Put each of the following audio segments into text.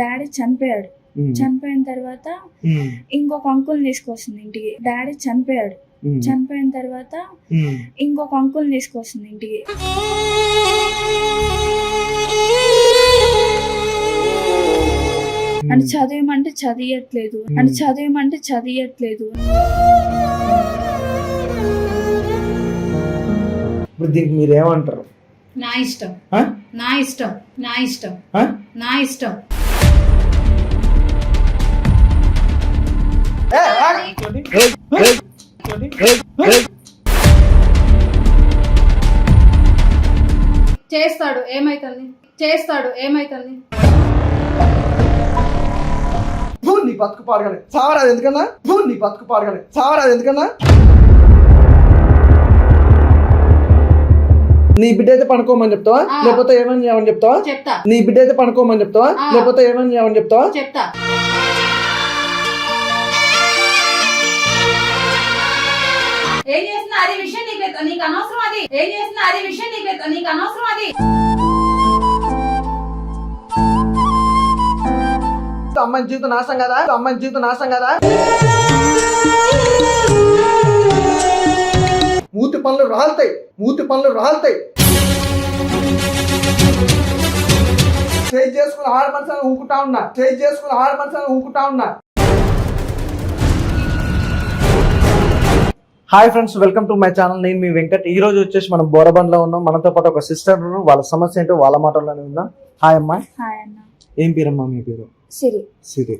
Daddy చనిపోయాడు. చనిపోయిన తర్వాత ఇంకొక అంకుల్ తీసుకొస్తుంది ఇంటికి. డాడీ చనిపోయాడు. చనిపోయిన తర్వాత ఇంకొక అంకుల్ తీసుకొస్తుంది ఇంటికి. అని చదివమంటే చదివట్లేదు అని చదివమంటే చదివట్లేదు ఇప్పుడు దీనికి మీరు ఏమంటారు నా ఇష్టం? నా ఇష్టం. నా ఇష్టం? నా ఇష్టం. చేస్తాడు ఏమైతుంది? చేస్తాడు ఏమైతుంది? నీ బతుకు పాడగానే. చావరాదు ఎందుకన్నా? ఫూ, నీ బతుకు పాడగానే. చావరాదు ఎందుకన్నా? నీ బిడ్డ అయితే పనుకోమని చెప్తావా. లేకపోతే ఏమని చేయమని చెప్తావా? చెప్తా. నీ బిడ్డ అయితే పనుకోమని చెప్తావా. లేకపోతే ఏమని చేయమని చెప్తావా? చెప్తా. ఏం చేస్తున్నా? అది విషయం నీకు నీకు అనవసరం అది. అమ్మాయి జీవితం నాశనం కదా? అమ్మాయి జీవితం నాశనం కదా? మూతి పనులు రాలుతాయి. మూతి పనులు రాలుతాయి. చేయి చేసుకుని ఆరు మనసుని ఊకుంటా ఉన్నా. చేయి చేసుకుని ఆరు మనసుని ఊకుంటా ఉన్నా. Hi friends welcome to my channel నేను మీ వెంకట్. ఈ రోజు వచ్చేసి మనం బోరబండ్లో ఉన్నాం. మనతో పాటు ఒక సిస్టర్ వాళ్ళ సమస్య ఏంటో వాళ్ళ మాటల్లోనే ఉందాం? హాయ్ అమ్మా. ఏం పేరమ్మా మీ పేరు? సిరి.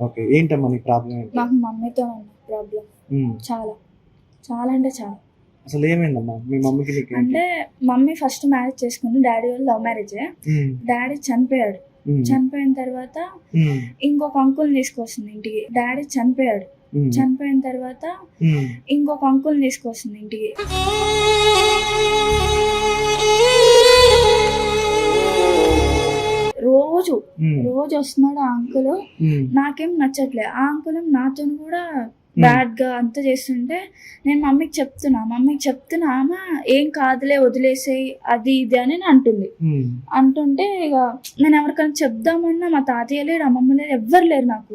ఓకే ఏంటమ్మా నీ ప్రాబ్లం ఏంటి? నాకు మమ్మీతో ప్రాబ్లం ఉమ్. చాలా. చాలా అంటే చాలా. అసలు ఏమైందమ్మా? మీ మమ్మీకి నీకు అంటే మమ్మీ ఫస్ట్ మ్యారేజ్ చేసుకుంది. డాడీ వాళ్ళు లవ్ మ్యారేజే డాడీ చనిపోయాడు. ఉమ్, చనిపోయిన తర్వాత ఉమ్, ఇంకొక అంకుల్ తీసుకొస్తుంది ఇంటికి. డాడీ చనిపోయాడు. చనిపోయిన తర్వాత ఇంకొక అంకుల్ తీసుకొస్తుంది ఇంటికి. రోజు రోజు వస్తున్నాడు ఆ అంకుల్ నాకేం నచ్చట్లే. ఆ అంకుల్ నాతో కూడా బ్యాడ్గా అంత చేస్తుంటే నేను మమ్మీకి చెప్తున్నా మమ్మీకి చెప్తున్నా ఆమె ఏం కాదులే వదిలేసేయి అది ఇది అని అంటుంది. ఉమ్, అంటుంటే ఇక నేను ఎవరికైనా చెప్దామన్నా మా తాతయ్య లేరు అమ్మమ్మ లేరు ఎవ్వరు లేరు నాకు.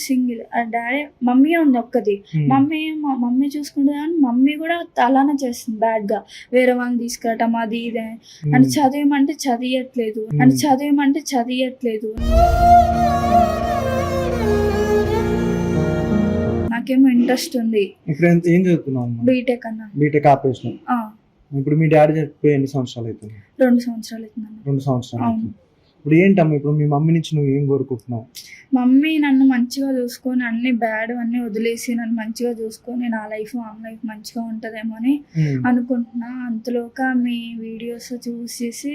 సింగిల్ డాడీ మమ్మీ ఉంది ఒక్కది. మమ్మీ మమ్మీ చూసుకుంటుంది కానీ మమ్మీ కూడా అలానే చేస్తుంది బ్యాడ్గా. వేరే వాళ్ళని తీసుకెళ్ళటం అది ఇది. అని. అని చదివమంటే చదివట్లేదు అని చదివమంటే చదివట్లేదు నాకేమో ఇంట్రెస్ట్ ఉంది. ఇప్పుడు ఎంత ఏం చదువుతున్నావు బీటెక్ అన్న. బీటెక్ ఆపేసినాం ఆ, ఇప్పుడు మీ డాడీ చనిపోయి ఎన్ని సంవత్సరాలు అవుతుంది? రెండు సంవత్సరాలు అవుతుందన్న రెండు సంవత్సరాలు. అవుతుంది. ఇప్పుడు ఏంటమ్మా ఇప్పుడు మీ మమ్మీ నుంచి నువ్వు ఏం కోరుకుంటున్నావు? మమ్మీ నన్ను మంచిగా చూసుకొని అన్ని బ్యాడ్ అన్ని వదిలేసి నన్ను మంచిగా చూసుకొని నా లైఫ్ ఆమె లైఫ్ మంచిగా ఉంటుందేమో అని అనుకుంటున్నా. అంతలోక మీ వీడియోస్ చూసేసి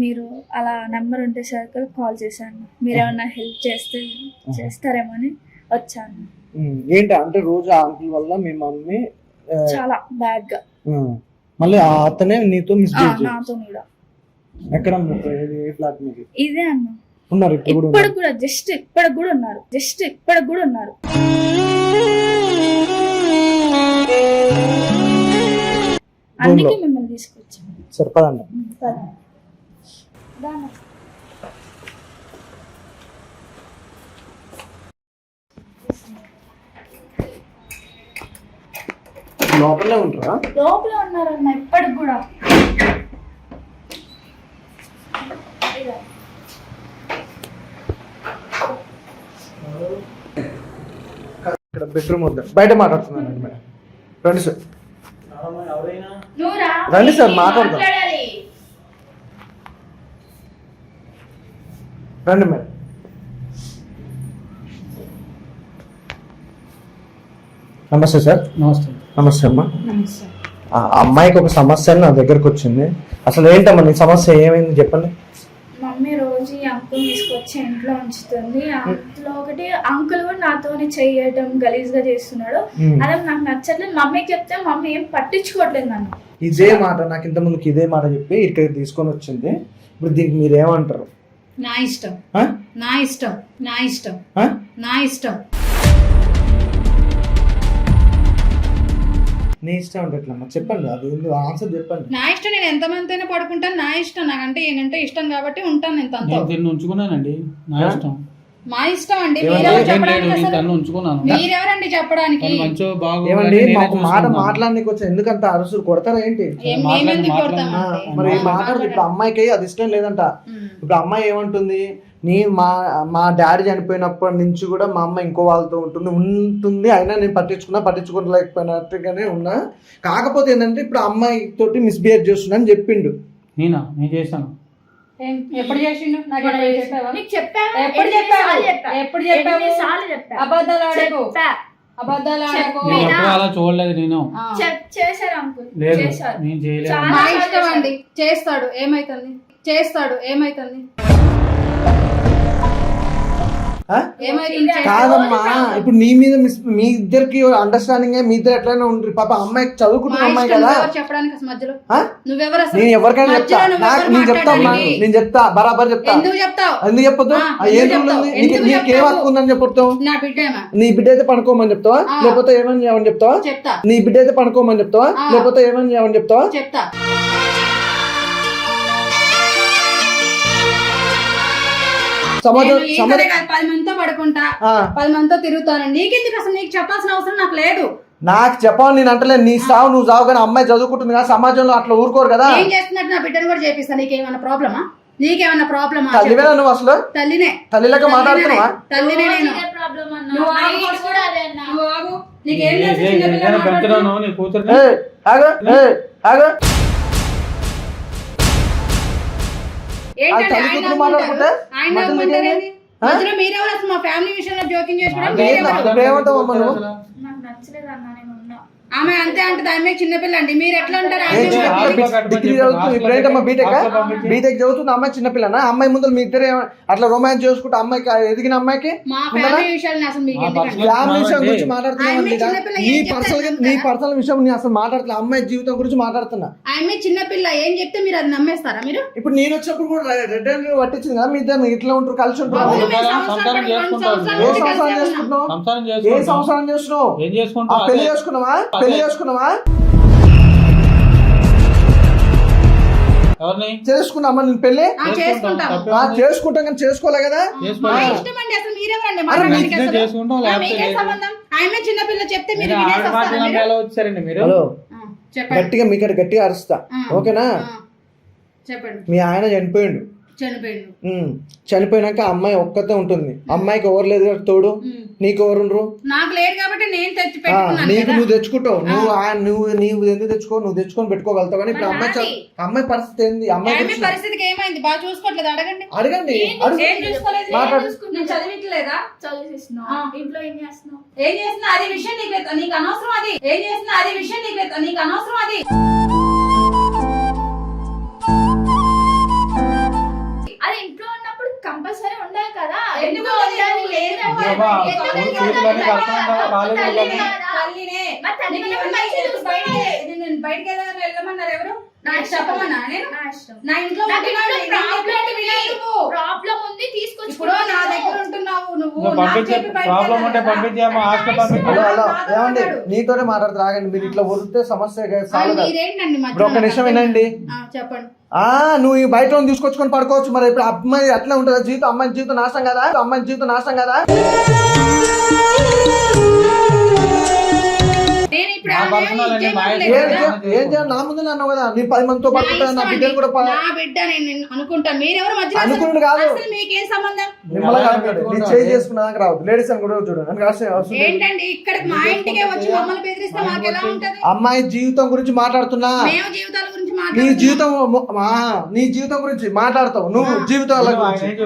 మీరు అలా నెంబర్ ఉంటే సరికి కాల్ చేశాను. మీరు ఏమన్నా హెల్ప్ చేస్తే చేస్తారేమో అని వచ్చాను. ఏంటి అంటే రోజు ఆ అంకుల్ వల్ల మీ మమ్మీ చాలా బ్యాడ్గా మళ్ళీ అతనే నీతో మిస్బిహేవ్ నాతో కూడా. ఎక్కడ ఫ్లాట్ ఇదే అన్న. ఉన్నారు ఇప్పుడు కూడా జస్ట్ ఇప్పటికి కూడా ఉన్నారు. జస్ట్ ఇప్పటికి కూడా ఉన్నారు. అందుకే మిమ్మల్ని తీసుకొచ్చాను. సరిపదండి లోపలే ఉంటారా? లోపల ఉన్నారన్న ఇప్పటికి కూడా. ఇక్కడ బెడ్రూమ్ వద్ద. బయట మాట్లాడుతున్నాను మేడం. రండి సార్. రండి సార్, మాట్లాడదాం. రండి మేడం. నమస్తే సార్. నమస్తే. నమస్తే అమ్మా. ఆ అమ్మాయికి ఒక సమస్య నా దగ్గరకు వచ్చింది. అసలు ఏంటమ్మా నీ సమస్య ఏమైంది చెప్పండి. మమ్మీ రోజు ఈ అంకుల్ తీసుకొచ్చి ఇంట్లో ఉంచుతుంది. ఆ అంకుల్ ఒకటి అంకుల్ కూడా నాతోనే చేయటం గలీజ్గా చేస్తున్నాడు. అదే నాకు నచ్చట్లేదు. మమ్మీకి చెప్తే మమ్మీ ఏం పట్టించుకోవట్లేదు నన్ను. ఇదే మాట నాకు ఇంత ముందుకు ఇదే మాట చెప్పి ఇక్కడ తీసుకొని వచ్చింది. ఇప్పుడు దీనికి మీరు ఏమంటారు నా ఇష్టం? నా ఇష్టం. నా ఇష్టం? నా ఇష్టం. నీ ఇష్టం అమ్మా? చెప్పండి అది ఆన్సర్ చెప్పండి నా ఇష్టం నేను ఎంతమంది అయినా పడుకుంటాను నా ఇష్టం నాకంటే ఈయనంటే ఇష్టం కాబట్టి ఉంటాను నేను తనతో నేను దీన్ని ఉంచుకున్నానండి నా? ఇష్టం మా ఇష్టం అండి? మీరెవరు చెప్పడానికి నేను అసలు తను ఉంచుకున్నాను మీరెవరండి చెప్పడానికి తను మంచిగా బాగు ఏమండి నేనే మాకు మాట చూసుకుంటాను. మాట్లాడడానికి వచ్చి ఎందుకంత అరుసులు కొడతారా ఏంటి ఏం- మాట్లాడు, మేమెందుకు మాట్లాడు. కొడతామండి? ఆ, మరి మాట్లాడు. మాట్లాడు ఇప్పుడు అమ్మాయికి అది ఇష్టం లేదంట. ఇప్పుడు అమ్మాయి ఏమంటుంది నీ మా మా డాడీ చనిపోయినప్పటి నుంచి కూడా మా అమ్మ ఇంకో వాళ్ళతో ఉంటుంది ఉంటుంది. అయినా నేను పట్టించుకున్నా పట్టించుకోలేకపోయినట్టుగానే ఉన్నా. కాకపోతే ఏంటంటే ఇప్పుడు అమ్మాయి తోటి మిస్బిహేవ్ చేస్తున్నా అని చెప్పిండు. నేనా? నేను చేశాను. ఎప్పుడు చేసిండు? నాకు ఎప్పుడు చెప్పావా? నీకు చెప్పా? ఎప్పుడు చెప్పావు? ఎప్పుడు చెప్పావు? సార్లు చెప్పా? అబద్ధాలు ఆడకు. అబద్ధాలు నేను అలా చూడలేదు నేను. చేశారు అంకుల్. లేదు. చేశారు. నేను చేయలేదు. మా ఇష్టం అండి. చేస్తాడు. ఏమైతుంది? చేస్తాడు. ఏమైతుంది. కాదమ్మా. ఇప్పుడు నీ మీద మిస్ మీ ఇద్దరికి అండర్స్టాండింగ్ మీ ఇద్దరు ఎట్లయినా ఉంటుంది పాప అమ్మాయి చదువుకుంటున్న అమ్మాయి కదా. నేను ఎవరికైనా చెప్తా. నేను చెప్తా అమ్మా? నేను చెప్తా బరాబర్ చెప్తా. ఎందుకు చెప్తావు? చెప్పొద్దు? ఏం చెప్తావు? నీకు చెప్తావు? హక్కు ఉందని చెప్పుతావు నా బిడ్డ అయితే పనుకోమని చెప్తావా. లేకపోతే ఏమని చేయమని చెప్తావా? చెప్తా. నీ బిడ్డ అయితే పనుకోమని చెప్తావా. లేకపోతే ఏమని చేయమని చెప్తావా? చెప్తా. పది మందితో పడుకుంటా. పది మందితో తిరుగుతాను. నీకెందుకు అసలు నీకు చెప్పాల్సిన అవసరం నాకు లేదు. నాకు చెప్పాలి నేను అంటలేదు నీ సావు నువ్వు సావు కానీ అమ్మాయి చదువుకుంటుంది కదా సమాజంలో అట్లా ఊరుకోరు కదా. ఏం చేస్తున్నట్టు నా బిడ్డను కూడా చేపిస్తా. నీకేమన్నా ప్రాబ్లమా? నీకేమన్నా ప్రాబ్లమా? తల్లివేనా నువ్వు అసలు తల్లినే. తల్లిలక మాట్లాడుతున్నావా? తల్లినే నేను. నువ్వు ఆగు. నీకేం తెలుసు? మాట్లాడుకుంటే? మధ్యలో అసలు మా ఫ్యామిలీ విషయంలో జోక్యం చేసుకోవడం? నాకు నచ్చలేదు అన్నా ఆమె అంతే అంటే ఆమె చిన్నపిల్ల అండి మీరు ఎట్లా ఉంటారు? డిగ్రీ చదువుతుంది ఇప్పుడు ఏంటమ్మా బీటెక్. బీటెక్ చదువుతుంది అమ్మాయి చిన్నపిల్లనా అమ్మాయి ముందు మీ ఇద్దరు అట్లా రొమాన్స్ చేసుకుంటే అమ్మాయికి ఎదిగిన అమ్మాయికి? మా ఫ్యామిలీ విషయం గురించి మాట్లాడుతున్నాను నీ పర్సనల్ నీ? పర్సనల్ విషయం నీ అసలు మాట్లాడుతున్నా అమ్మాయి జీవితం గురించి మాట్లాడుతున్నా. ఆమె చిన్నపిల్ల ఏం చెప్తే మీరు అది నమ్మేస్తారా మీరు? ఇప్పుడు నేను వచ్చినప్పుడు కూడా రెడ్ హ్యాండ్ పట్టించింది కదా మీ ఇద్దరు ఇట్లా ఉంటారు కలిసి ఉంటారు. సంసారం ఏ సంవత్సరం. చేసుకుంటున్నావు? సంసారం ఏ సంవత్సరం చేస్తున్నావు? పెళ్ళి. చేసుకున్నావా. పెళ్ళి చేసుకున్నావా? ఎవరిని? చేసుకున్నామా నేను పెళ్ళి? ఆ, చేసుకుంటాం. ఆ. చేసుకుంటాం కానీ చేసుకోలే కదా? మా చేసుకోవాలి. ఇష్టం అండి అసలు మీరెవరండి? అరే, మాట్లాడడానికి నచ్చితే అసలు? చేసుకుంటాం ఆ, లేకపోతే మీకేం లేదు. సంబంధం? ఆమె చిన్నపిల్ల చెప్తే మీరు మీరు వినేసి ఆడ వస్తారా మాటలు మీరు? ఎలా వచ్చారండి మీరు? హలో. ఆ, చెప్పండి. గట్టిగా మీకడ గట్టిగా అరుస్తా. ఆ, ఓకేనా? ఆ, చెప్పండి. మీ ఆయన చనిపోయిండు. చనిపోయిండు. ఉమ్. చనిపోయినాక అమ్మాయి ఒక్కతే ఉంటుంది. అమ్మాయికి ఎవరు లేదు కదా తోడు? ఉమ్. నీకు ఎవరుండ్రు నాకు లేడు కాబట్టి నేను తెచ్చి నీకు. నువ్వు తెచ్చుకుంటావు. నువ్వు నువ్వు నీవు ఎందుకు తెచ్చుకో నువ్వు తెచ్చుకొని పెట్టుకోగలుగుతావు కానీ ఇప్పుడు అమ్మాయి. అమ్మాయి పరిస్థితి ఏంది? అమ్మాయి పరిస్థితికి ఏమైంది? బాగా చూసుకోవట్లేదు. అడగండి. అడగండి. ఏం అడుగు. ఏం చూసుకోలేదు? మాట్లాడు. నేను చదివించలేదా? చదివిస్తున్నావు ఆ. ఇంట్లో ఏం చేస్తున్నావు? ఏం చేస్తున్నా? అది విషయం నీకు నీకు అనవసరం అది. ఏం చేస్తున్నా? అది విషయం నీకు నీకు అనవసరం అది. కంపల్సరీ ఉండాలి కదా. ఎందుకు? ఉండాలి, లేదు తల్లిని నేను బయటికి వెళ్ళమన్నారు ఎవరు. చెప్పమన్నా? నేను? నా ఇంట్లో ప్రాబ్లం ఉంది. తీసుకొచ్చి ఇప్పుడు నా దగ్గర ఉంటున్నావు నువ్వు ప్రాబ్లం ఉంటే? పంపించేమో హాస్టల్ ఏమండి. నీతోనే మాట్లాడుతూ మీరు ఇట్లా వరితే సమస్య ఒక నిమిషం వినండి. ఆ, చెప్పండి. ఆ నువ్వు ఈ బయట తీసుకొచ్చుకొని పడుకోవచ్చు. మరి ఇప్పుడు అమ్మాయి అట్లా ఉంటుందా? జీవితం అమ్మాయి జీవితం నాశనం కదా? అమ్మాయి జీవితం నాశనం కదా? ఏం చేయాలి? నా ముందు అన్నావు కదా. నీ పది మందితో నా పడుకుంటా నా ఇష్టం బిడ్డలు కూడా అండి. ప- నా బిడ్డ నేను నేను అనుకుంటాను మీరెవరు మధ్యలో అసలు- అనుకున్నాడు కాదు. అసలు మీకేం సంబంధం? మిమ్మల్ని ఎలా కాదు. నీ పెట్టుకుంటావు? చేయి చేసుకున్నాక రావద్దు. లేడీస్ అని కూడా చూడండి అని కాదు అవసరం లేదు. ఏంటండి? ఇక్కడ మా ఇంటికే వచ్చి మమ్మల్ని బెదిరిస్తే మాకు ఎలా ఉంటది? అమ్మాయి జీవితం గురించి మాట్లాడుతున్నా. మేము జీవితాల గురించి నీ. జీవితం నీ జీవితం గురించి మాట్లాడతావు. నువ్వు జీవితాల గురించి.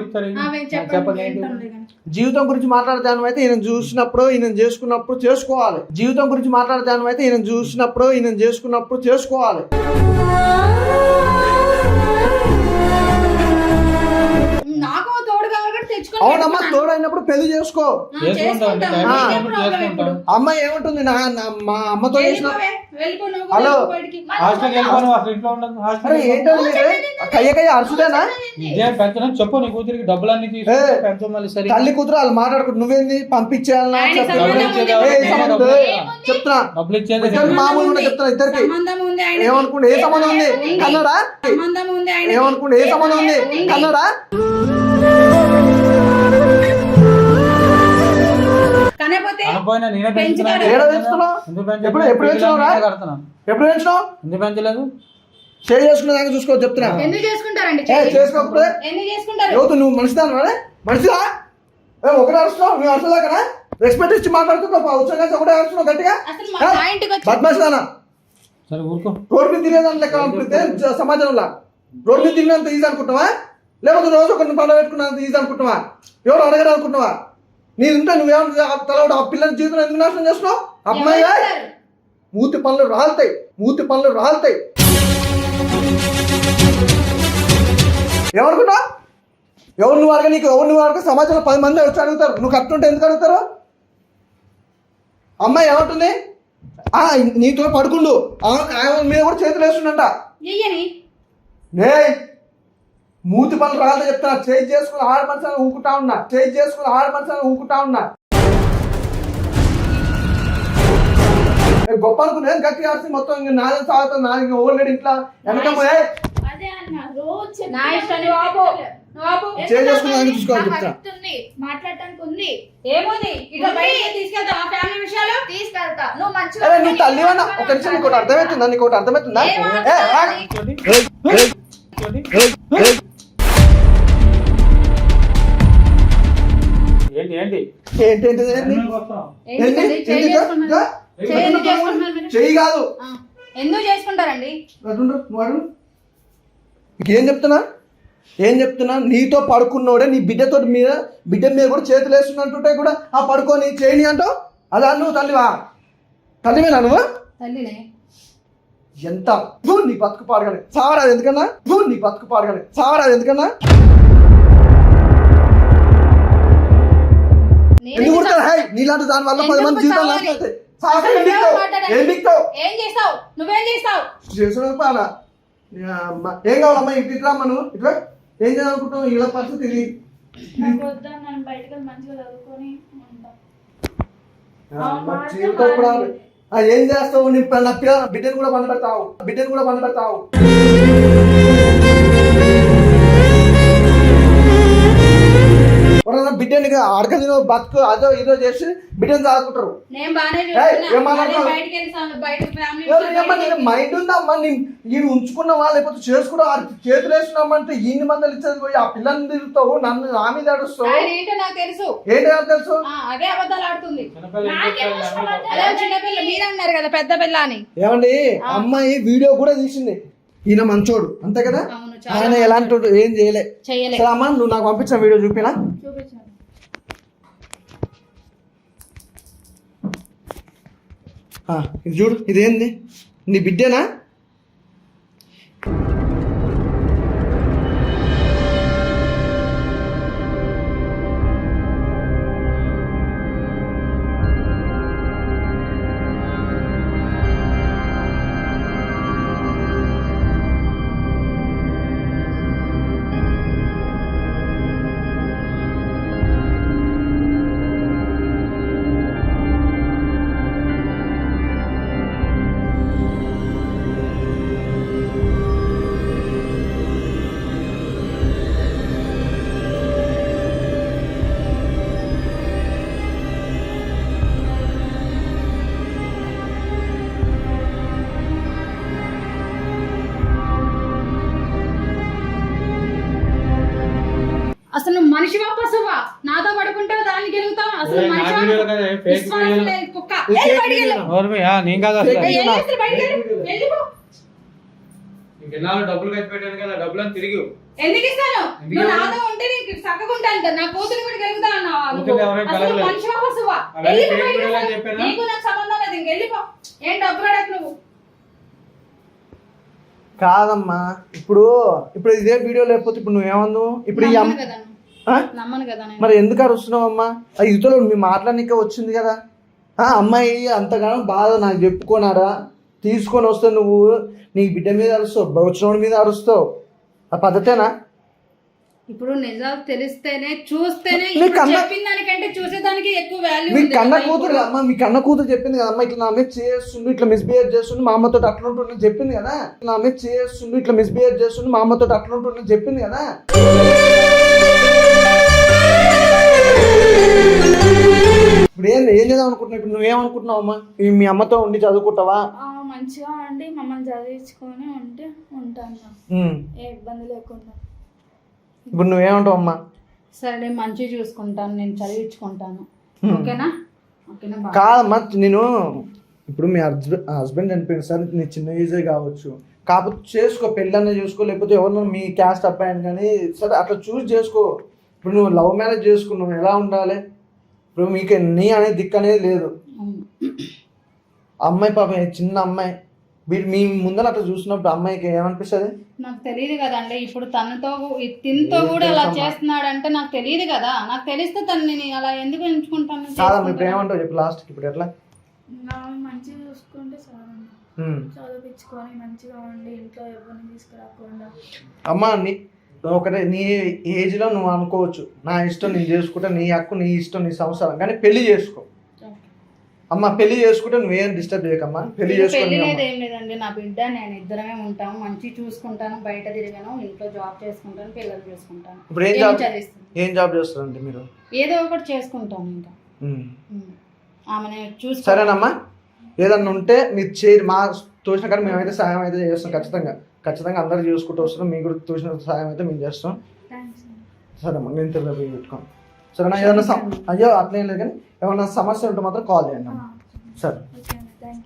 జీవితం గురించి మాట్లాడతాను అయితే ఈయన చూసినప్పుడు ఈయన చేసుకున్నప్పుడు చేసుకోవాలి. జీవితం గురించి మాట్లాడతాను అయితే ఈయన చూసినప్పుడు ఈయన చేసుకున్నప్పుడు చేసుకోవాలి. అవునమ్మా. తోడైనప్పుడు పెళ్ళి చేసుకో? అమ్మాయి ఏమంటుంది? నా మా అమ్మతో చేసిన హలో. అరే మీరు? కయ్య అరుసుదేనా చెప్పు నీ కూతురికి డబ్బులన్నీ తల్లి కూతురు వాళ్ళు మాట్లాడుకుంటు నువ్వేంది? పంపించేయాలన్నా? చెప్తున్నా. డబ్బులు ఇచ్చేది ఉంది. చెప్తున్నా. ఇద్దరికి. ఏమనుకుంటే ఏ సంబంధం ఉంది. కన్నడా. ఏమనుకుంటే ఏ సంబంధం ఉంది? ఉంది. కన్నడా? కనకపోతే అనపోయినా నేనే పెంచుతాడు. పెంచుతున్నాను. ఏడ పెంచుతున్నావు? ఎందుకు పెంచలేదు? ఎప్పుడు- ఎప్పుడు పిల్లలు పెంచుతున్నావురా? నేనే కడుతున్నాను. ఎప్పుడు పెంచినావు ఎందుకు పెంచలేదు? షేర్ చేసుకునే దాకా చూసుకో చెప్తున్నా. ఎందుకు చేసుకుంటారండి? ఏ చేసుకోకపోతే? ఎందుకు చేసుకుంటారు? యువత నువ్వు మనిషిదాను మనిషిదా అరుస్తున్నావు? నువ్వు రెస్పెక్ట్ ఇచ్చి మాట్లాడుతున్నావు. కలిసి ఒకటే అరుస్తున్నావు గట్టిగా? బద్మాషిదానా? సరే ఊరుకో. రోడ్డు మీద తిరిగేదాని లెక్క సమాజంలో. రోడ్డు మీద తిరిగినంత ఈజీ అనుకుంటావా లేకపోతే రోజు కొన్ని పండుగ పెట్టుకున్నంత ఈజీ అనుకుంటావా ఎవరు అడగరు అనుకుంటున్నావా? నీ ఉంటే నువ్వేమన్నా తలవాడు ఆ పిల్లల జీవితం ఎందుకు నాశనం చేస్తున్నావు? అమ్మాయి? మూతి పనులు రాలుతాయి మూతి పనులు రాలుతాయి. ఏమనుకున్నా ఎవరు నువ్వు అడగ నీకు ఎవరు నువ్వు అడగ సమాజంలో పది మంది వచ్చి అడుగుతారు? నువ్వు కట్టుంటే ఎందుకు అడుగుతారు? అమ్మాయి ఏమంటుంది? ఆ, నీతో పడుకుండు. ఆమె మీద కూడా చేతులు వేస్తుండంట. నే మూతి పనులు రాలే చెప్తున్నా చేయి చేసుకుని ఆరు మనుషులను ఊకుంటా ఉన్నా. చేయి చేసుకుని ఆరు మనుషులను ఊకుంటా ఉన్నా. ఏ గొప్ప అనుకున్నా. గట్టి ఆడితే మొత్తం ఇంకా నాదే సాగుతుంది నా ఇంకా ఓల్రెడీ ఇంట్లో చెప్తా. ఉంది మాట్లాడటానికి ఉంది. ఏముంది? ఇట్లా ఫ్యామిలీ విషయాలు? తీసుకెళ్తా. నువ్వు మంచిగా అరే నువ్వు తల్లివన్నా. ఒక నిమిషం అర్థమవుతుందా? నీకు ఒకటి అర్థమవుతుందా? చెయ్యి కాదు. ఎందుకు చేసుకుంటారండి. నీకేం చెప్తున్నా? ఏం చెప్తున్నా? నీతో పడుకున్నోడే నీ బిడ్డతో మీద బిడ్డ మీద కూడా చేతులు వేస్తున్నట్టుంటే కూడా ఆ పడుకొని చేయని అంటావు? అలా నువ్వు తల్లివా? తల్లివేనా నువ్వు? తల్లినే. ఎంత? నీ బతుకు పాడగానే సావరాదు ఎందుకన్నా? నీ బతుకు పాడగానే సావరాదు ఎందుకన్నా? ఎందుకు కుడతారు హై నీలాంటి దాని వల్ల పది మంది జీవితాలు అసలు ఏం బిక్తావు? ఏం చేస్తావు? నువ్వేం చేస్తావు? చేసిన పాలా ఏం కావాలమ్మా? ఇంటి ఇట్లా నువ్వు ఇట్లా ఏం చేయాలనుకుంటావు ఇలా పరిస్థితి ఇది. జీవితం కూడా ఆ, ఏం చేస్తావు? నీ పిల్ల బిడ్డను కూడా బంద పెడతావు. బిడ్డను కూడా బంద బిడ్డని అడక తినో బతుకు అదో ఇదో చేసి బిడ్డను సాదుకుంటారు నేను బాగానే ఏయ్, చూస్తున్నా. ఏం మాట్లాడుతున్నావు? అదే బయటికి వెళ్ళి సం- బయటకు ఫ్యామిలీ ఎవరు విషయాలు ఏమ్మా నీకు మైండ్ ఉందమ్మా నీ ఈయన ఉంచుకున్నావా లేకపోతే చేసుకున్నా చేతులు వేసుకున్నామంటే ఇన్ని మందలు ఇచ్చేది పోయి ఆ పిల్లని తిరుగుతావు నన్ను నా మీద అడుస్తావు ఏంటో నాకు తెలుసు. ఏంటి నాకు తెలుసు? ఆ, అదే అబద్ధాలు ఆడుతుంది. చిన్నపిల్ల మీరు అన్నారు కదా పెద్ద పిల్ల అని. ఏమండి అమ్మాయి వీడియో కూడా తీసింది. ఈయన మంచోడు అంతే కదా? ఆయన ఎలాంటి ఏం చేయలే. అమ్మా నువ్వు నాకు పంపించిన వీడియో చూపినా? ఇది చూడు ఇదేంది నీ బిడ్డేనా? నేను కాదు ఎన్నాళ్ళు డబ్బులు పెట్టాను కదా డబ్బులని తిరిగి ఎందుకు ఇస్తాను ఎందుకు నువ్వు? నాతో ఉంటే నీకు కదా నా కూతురు కూడా అన్నావా? నీకు నాకు సంబంధం లేదు ఇంక వెళ్ళిపో ఏం డబ్బులు అడగ కాదమ్మా ఇప్పుడు ఇప్పుడు ఇదే వీడియో లేకపోతే ఇప్పుడు నువ్వు ఏమన్నావు ఇప్పుడు ఈ అమ్మ మరి ఎందుకు అరుస్తున్నావు అమ్మా ఆ యువతలో మీ మాట్లాడనికే వచ్చింది కదా. అమ్మాయి అంతగానో బాధ నాకు చెప్పుకోనారా తీసుకొని వస్తే నువ్వు నీ బిడ్డ మీద అరుస్తావు వచ్చినోడి మీద అరుస్తావు. ఆ పద్ధతేనా? ఇప్పుడు నిజాలు తెలిస్తేనే చూస్తేనే చెప్పిన దానికంటే చూసేదానికి ఎక్కువ వాల్యూ మీ కన్న కూతురు. అమ్మ మీ కన్న కూతురు చెప్పింది కదా అమ్మ ఇట్లా నా మీద చేస్తుంది ఇట్లా మిస్బిహేవ్ చేస్తుంది మా అమ్మతో అట్లా ఉంటుంది చెప్పింది కదా. నా మీద చేస్తుంది ఇట్లా మిస్బిహేవ్ చేస్తుంది మా అమ్మతో అట్లా ఉంటుంది చెప్పింది కదా. ఇప్పుడు ఏం ఏం చేద్దాం అనుకుంటున్నావు? ఇప్పుడు నువ్వేమనుకుంటున్నావు అమ్మా? ఈ మీ అమ్మతో ఉండి చదువుకుంటావా? ఆ, మంచిగా అండి మమ్మల్ని చదివించుకొని ఉంటే ఉంటాను ఉమ్. ఏ ఇబ్బంది లేకుండా. ఇప్పుడు నువ్వేమంటావు అమ్మా? సరే నేను మంచిగా చూసుకుంటాను నేను చదివించుకుంటాను. ఓకేనా? ఓకేనా కాదమ్మా నేను ఇప్పుడు మీ హస్బెండ్ హస్బెండ్ చనిపోయింది సార్ నీ చిన్న ఏజే కావచ్చు. కాకపోతే చేసుకో పెళ్ళన్నా చేసుకో లేకపోతే ఎవరన్నా మీ క్యాస్ట్ అబ్బాయిని కానీ సరే అట్లా చూస్ చేసుకో. ఇప్పుడు నువ్వు లవ్ మ్యారేజ్ చేసుకున్నావు ఎలా ఉండాలి? ఇప్పుడు మీకు నీ అనేది దిక్కు అనేది లేదు. అమ్మాయి పాప చిన్న అమ్మాయి. వీడు మీ ముందర అట్లా చూసినప్పుడు అమ్మాయికి ఏమనిపిస్తుంది? నాకు తెలియదు కదండి ఇప్పుడు తనతో తినతో కూడా అలా చేస్తున్నాడు అంటే నాకు తెలియదు కదా. నాకు తెలిస్తే తను నేను అలా ఎందుకు ఎంచుకుంటాను? కాదమ్మా ఇప్పుడు? ఏమంటావు చెప్పు లాస్ట్కి ఇప్పుడు ఎట్లా? నా మంచిగా చూసుకుంటే. చదివించుకొని మంచిగా ఉండి ఇంట్లో ఎవరిని తీసుకురాకుండా. అమ్మ ఒకటే నీ ఏజ్లో నువ్వు అనుకోవచ్చు నా ఇష్టం నేను చేసుకుంటా నీ హక్కు నీ ఇష్టం నీ సంసారం కానీ పెళ్ళి చేసుకో. అమ్మ పెళ్ళి చేసుకుంటే నువ్వేం డిస్టర్బ్ చేయకమ్మా? పెళ్ళి పెళ్ళి చేసుకుని లేదు ఏం లేదండి. నా బిడ్డ నేను ఇద్దరమే ఉంటాము. మంచి చూసుకుంటాను బయట తిరిగాను ఇంట్లో జాబ్ చేసుకుంటాను పిల్లలు చేసుకుంటాను. ఇప్పుడు ఏం జాబ్ ఏం జాబ్ చేస్తారండి మీరు? ఏదో ఒకటి చేసుకుంటాను ఇంకా. ఆమెను చూసి సరేనమ్మా. ఏదన్నా ఉంటే మీరు చే మా తోచిన కానీ మేమైతే సాయం అయితే చేస్తాం ఖచ్చితంగా. ఖచ్చితంగా అందరూ చూసుకుంటూ వస్తున్నాం. మీకు కూడా తోచిన సాయం అయితే మేము చేస్తాం. సరేమ్మా నేను తిరిగి పోయి పెట్టుకోం సరేనా? ఏదన్నా సమ- అయ్యో అట్లేం లేదు కానీ ఏమన్నా సమస్య ఉంటే మాత్రం కాల్ చేయండి అమ్మా. సరే.